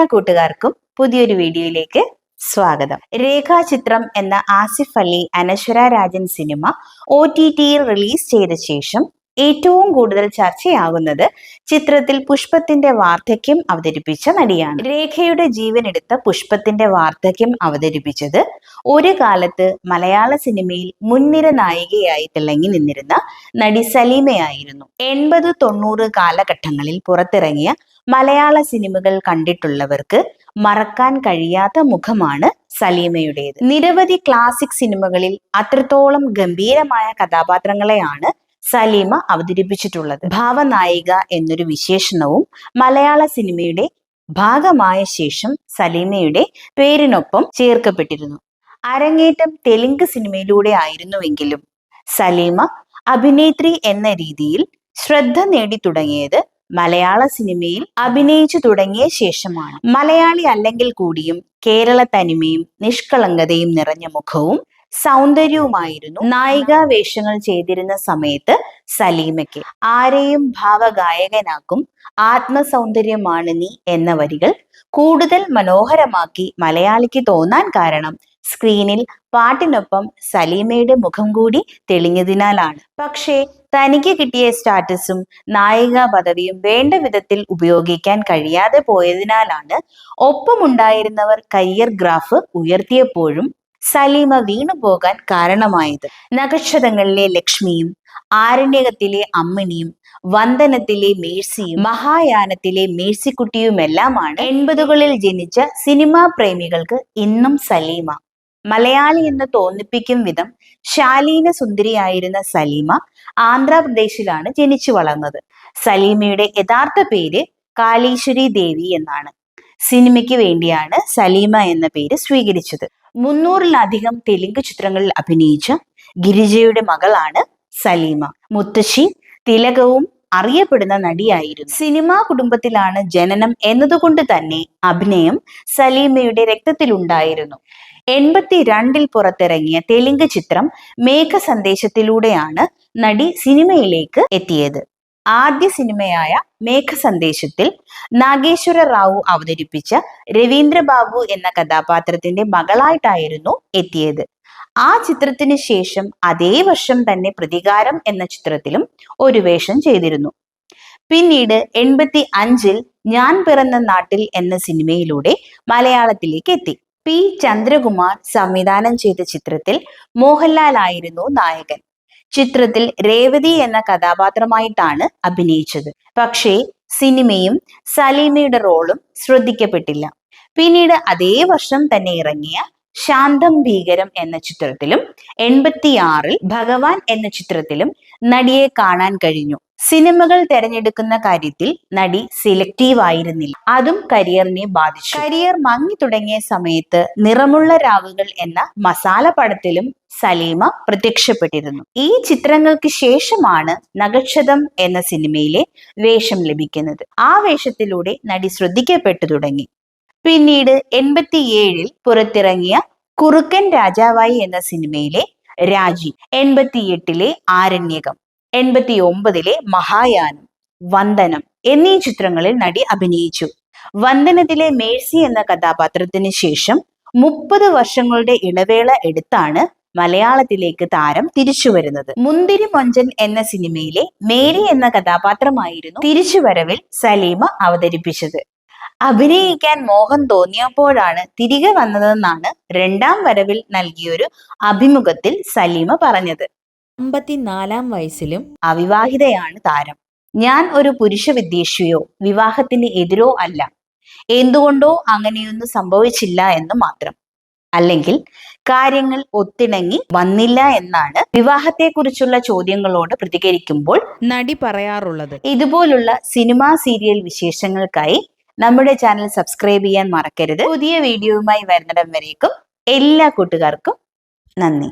എല്ലാ കൂട്ടുകാർക്കും പുതിയൊരു വീഡിയോയിലേക്ക് സ്വാഗതം. രേഖാചിത്രം എന്ന ആസിഫ് അലി അനശ്വര രാജൻ സിനിമ ഒ ടി ടിയിൽ റിലീസ് ചെയ്ത ശേഷം ഏറ്റവും കൂടുതൽ ചർച്ചയാകുന്നത് ചിത്രത്തിൽ പുഷ്പത്തിന്റെ വാർദ്ധക്യം അവതരിപ്പിച്ച നടിയാണ്. രേഖയുടെ ജീവനെടുത്ത പുഷ്പത്തിന്റെ വാർദ്ധക്യം അവതരിപ്പിച്ചത് ഒരു കാലത്ത് മലയാള സിനിമയിൽ മുൻനിര നായികയായി തിളങ്ങി നിന്നിരുന്ന നടി സലീമയായിരുന്നു. എൺപത് തൊണ്ണൂറ് കാലഘട്ടങ്ങളിൽ പുറത്തിറങ്ങിയ മലയാള സിനിമകൾ കണ്ടിട്ടുള്ളവർക്ക് മറക്കാൻ കഴിയാത്ത മുഖമാണ് സലീമയുടേത്. നിരവധി ക്ലാസിക് സിനിമകളിൽ അത്രത്തോളം ഗംഭീരമായ കഥാപാത്രങ്ങളെയാണ് സലീമ അവതരിപ്പിച്ചിട്ടുള്ളത്. ഭാവനായിക എന്നൊരു വിശേഷണവും മലയാള സിനിമയുടെ ഭാഗമായ ശേഷം സലീമയുടെ പേരിനൊപ്പം ചേർക്കപ്പെട്ടിരുന്നു. അരങ്ങേറ്റം തെലുങ്ക് സിനിമയിലൂടെ ആയിരുന്നുവെങ്കിലും സലീമ അഭിനേത്രി എന്ന രീതിയിൽ ശ്രദ്ധ നേടി തുടങ്ങിയത് മലയാള സിനിമയിൽ അഭിനയിച്ചു തുടങ്ങിയ ശേഷമാണ്. മലയാളി അല്ലെങ്കിൽ കൂടിയും കേരള തനിമയും നിഷ്കളങ്കതയും നിറഞ്ഞ മുഖവും സൗന്ദര്യവുമായിരുന്നു. നായിക വേഷങ്ങൾ ചെയ്തിരുന്ന സമയത്ത് സലീമയ്ക്ക് ആരെയും ഭാവഗായകനാക്കും ആത്മസൗന്ദര്യമാണ് നീ എന്ന വരികൾ കൂടുതൽ മനോഹരമാക്കി മലയാളിക്ക് തോന്നാൻ കാരണം സ്ക്രീനിൽ പാട്ടിനൊപ്പം സലീമയുടെ മുഖം കൂടി തെളിഞ്ഞതിനാലാണ്. പക്ഷേ തനിക്ക് കിട്ടിയ സ്റ്റാറ്റസും നായിക പദവിയും വേണ്ട വിധത്തിൽ ഉപയോഗിക്കാൻ കഴിയാതെ പോയതിനാലാണ് ഒപ്പമുണ്ടായിരുന്നവർ കരിയർ ഗ്രാഫ് ഉയർത്തിയപ്പോഴും സലീമ വീണുപോകാൻ കാരണമായത്. നക്ഷതങ്ങളിലെ ലക്ഷ്മിയും ആരണ്യകത്തിലെ അമ്മിണിയും വന്ദനത്തിലെ മേഴ്സിയും മഹായാനത്തിലെ മേഴ്സിക്കുട്ടിയുമെല്ലാമാണ് എൺപതുകളിൽ ജനിച്ച സിനിമാ പ്രേമികൾക്ക് ഇന്നും സലീമ. മലയാളി എന്ന് തോന്നിപ്പിക്കും വിധം ശാലീന സുന്ദരിയായിരുന്ന സലീമ ആന്ധ്രാപ്രദേശിലാണ് ജനിച്ചു വളർന്നത്. സലീമയുടെ യഥാർത്ഥ പേര് കാളീശ്വരി ദേവി എന്നാണ്. സിനിമയ്ക്ക് വേണ്ടിയാണ് സലീമ എന്ന പേര് സ്വീകരിച്ചത്. മുന്നൂറിലധികം തെലുങ്ക് ചിത്രങ്ങളിൽ അഭിനയിച്ച ഗിരിജയുടെ മകളാണ് സലീമ. മുത്തശ്ശി തിലകവും അറിയപ്പെടുന്ന നടിയായിരുന്നു. സിനിമാ കുടുംബത്തിലാണ് ജനനം എന്നതുകൊണ്ട് തന്നെ അഭിനയം സലീമയുടെ രക്തത്തിലുണ്ടായിരുന്നു. എൺപത്തി രണ്ടിൽ പുറത്തിറങ്ങിയ തെലുങ്ക് ചിത്രം മേഘ സന്ദേശത്തിലൂടെയാണ് നടി സിനിമയിലേക്ക് എത്തിയത്. ആദ്യ സിനിമയായ മേഘസന്ദേശത്തിൽ നാഗേശ്വര റാവു അവതരിപ്പിച്ച രവീന്ദ്രബാബു എന്ന കഥാപാത്രത്തിന്റെ മകളായിട്ടായിരുന്നു എത്തിയത്. ആ ചിത്രത്തിന് ശേഷം അതേ വർഷം തന്നെ പ്രതികാരം എന്ന ചിത്രത്തിലും ഒരു വേഷം ചെയ്തിരുന്നു. പിന്നീട് എൺപത്തി അഞ്ചിൽ ഞാൻ പിറന്ന നാട്ടിൽ എന്ന സിനിമയിലൂടെ മലയാളത്തിലേക്ക് എത്തി. പി. ചന്ദ്രകുമാർ സംവിധാനം ചെയ്ത ചിത്രത്തിൽ മോഹൻലാൽ ആയിരുന്നു നായകൻ. ചിത്രത്തിൽ രേവതി എന്ന കഥാപാത്രമായിട്ടാണ് അഭിനയിച്ചത്. പക്ഷേ സിനിമയും സലീമയുടെ റോളും ശ്രദ്ധിക്കപ്പെട്ടില്ല. പിന്നീട് അതേ വർഷം തന്നെ ഇറങ്ങിയ ശാന്തം ഭീകരം എന്ന ചിത്രത്തിലും എൺപത്തിയാറിൽ ഭഗവാൻ എന്ന ചിത്രത്തിലും നടിയെ കാണാൻ കഴിഞ്ഞു. സിനിമകൾ തിരഞ്ഞെടുക്കുന്ന കാര്യത്തിൽ നടി സെലക്റ്റീവ് ആയിരുന്നില്ല. അതും കരിയറിനെ ബാധിച്ചു. കരിയർ മങ്ങി തുടങ്ങിയ സമയത്ത് നിറമുള്ള രാവുകൾ എന്ന മസാല പടത്തിലും സലീമ പ്രത്യക്ഷപ്പെട്ടിരുന്നു. ഈ ചിത്രങ്ങൾക്ക് ശേഷമാണ് നഗക്ഷതം എന്ന സിനിമയിലെ വേഷം ലഭിക്കുന്നത്. ആ വേഷത്തിലൂടെ നടി ശ്രദ്ധിക്കപ്പെട്ടു തുടങ്ങി. പിന്നീട് എൺപത്തിയേഴിൽ പുറത്തിറങ്ങിയ കുറുക്കൻ രാജാവായി എന്ന സിനിമയിലെ രാജി എൺപത്തിയെട്ടിലെ ആരണ്യകം. എൺപത്തി ഒമ്പതിലെ മഹായാനം വന്ദനം എന്നീ ചിത്രങ്ങളിൽ നടി അഭിനയിച്ചു. വന്ദനത്തിലെ മേഴ്സി എന്ന കഥാപാത്രത്തിന് ശേഷം മുപ്പത് വർഷങ്ങളുടെ ഇടവേള എടുത്താണ് മലയാളത്തിലേക്ക് താരം തിരിച്ചു വരുന്നത് മുന്തിരി മൊഞ്ചൻ എന്ന സിനിമയിലെ മേരി എന്ന കഥാപാത്രമായിരുന്നു തിരിച്ചുവരവിൽ സലീമ അവതരിപ്പിച്ചത്. അഭിനയിക്കാൻ മോഹം തോന്നിയപ്പോഴാണ് തിരികെ വന്നതെന്നാണ് രണ്ടാം വരവിൽ നൽകിയൊരു അഭിമുഖത്തിൽ സലീമ പറഞ്ഞത്. അമ്പത്തിനാലാം വയസ്സിലും അവിവാഹിതയാണ് താരം. ഞാൻ ഒരു പുരുഷ വിദ്വേഷിയോ വിവാഹത്തിന് എതിരോ അല്ല. എന്തുകൊണ്ടോ അങ്ങനെയൊന്നും സംഭവിച്ചില്ല എന്ന് മാത്രം. അല്ലെങ്കിൽ കാര്യങ്ങൾ ഒത്തിണങ്ങി വന്നില്ല എന്നാണ് വിവാഹത്തെക്കുറിച്ചുള്ള ചോദ്യങ്ങളോട് പ്രതികരിക്കുമ്പോൾ നടി പറയാറുള്ളത്. ഇതുപോലുള്ള സിനിമാ സീരിയൽ വിശേഷങ്ങൾക്കായി നമ്മുടെ ചാനൽ സബ്സ്ക്രൈബ് ചെയ്യാൻ മറക്കരുത്. പുതിയ വീഡിയോയുമായി വരുന്നിടം വരേക്കും എല്ലാ കൂട്ടുകാർക്കും നന്ദി.